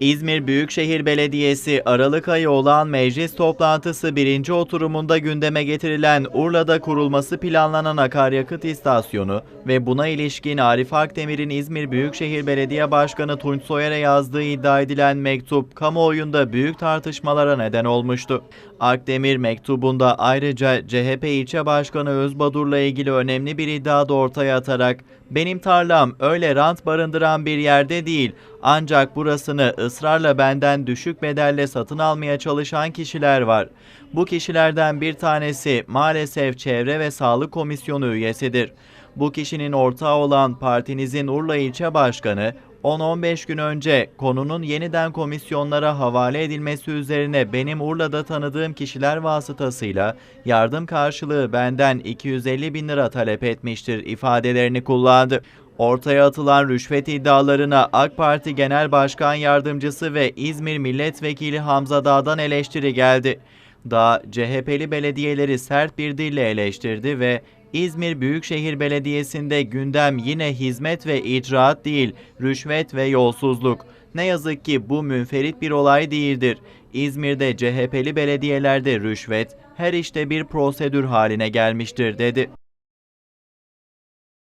İzmir Büyükşehir Belediyesi Aralık ayı olan meclis toplantısı birinci oturumunda gündeme getirilen Urla'da kurulması planlanan akaryakıt istasyonu ve buna ilişkin Arif Akdemir'in İzmir Büyükşehir Belediye Başkanı Tunç Soyer'e yazdığı iddia edilen mektup kamuoyunda büyük tartışmalara neden olmuştu. Akdemir mektubunda ayrıca CHP ilçe başkanı Özbadur'la ilgili önemli bir iddia da ortaya atarak benim tarlam öyle rant barındıran bir yerde değil ancak burasını ısrarla benden düşük bedelle satın almaya çalışan kişiler var. Bu kişilerden bir tanesi maalesef Çevre ve Sağlık Komisyonu üyesidir. Bu kişinin ortağı olan partinizin Urla ilçe başkanı 10-15 gün önce konunun yeniden komisyonlara havale edilmesi üzerine benim Urla'da tanıdığım kişiler vasıtasıyla yardım karşılığı benden 250 bin lira talep etmiştir ifadelerini kullandı. Ortaya atılan rüşvet iddialarına AK Parti Genel Başkan Yardımcısı ve İzmir Milletvekili Hamza Dağ'dan eleştiri geldi. Dağ, CHP'li belediyeleri sert bir dille eleştirdi ve İzmir Büyükşehir Belediyesi'nde gündem yine hizmet ve icraat değil, rüşvet ve yolsuzluk. Ne yazık ki bu münferit bir olay değildir. İzmir'de CHP'li belediyelerde rüşvet her işte bir prosedür haline gelmiştir dedi.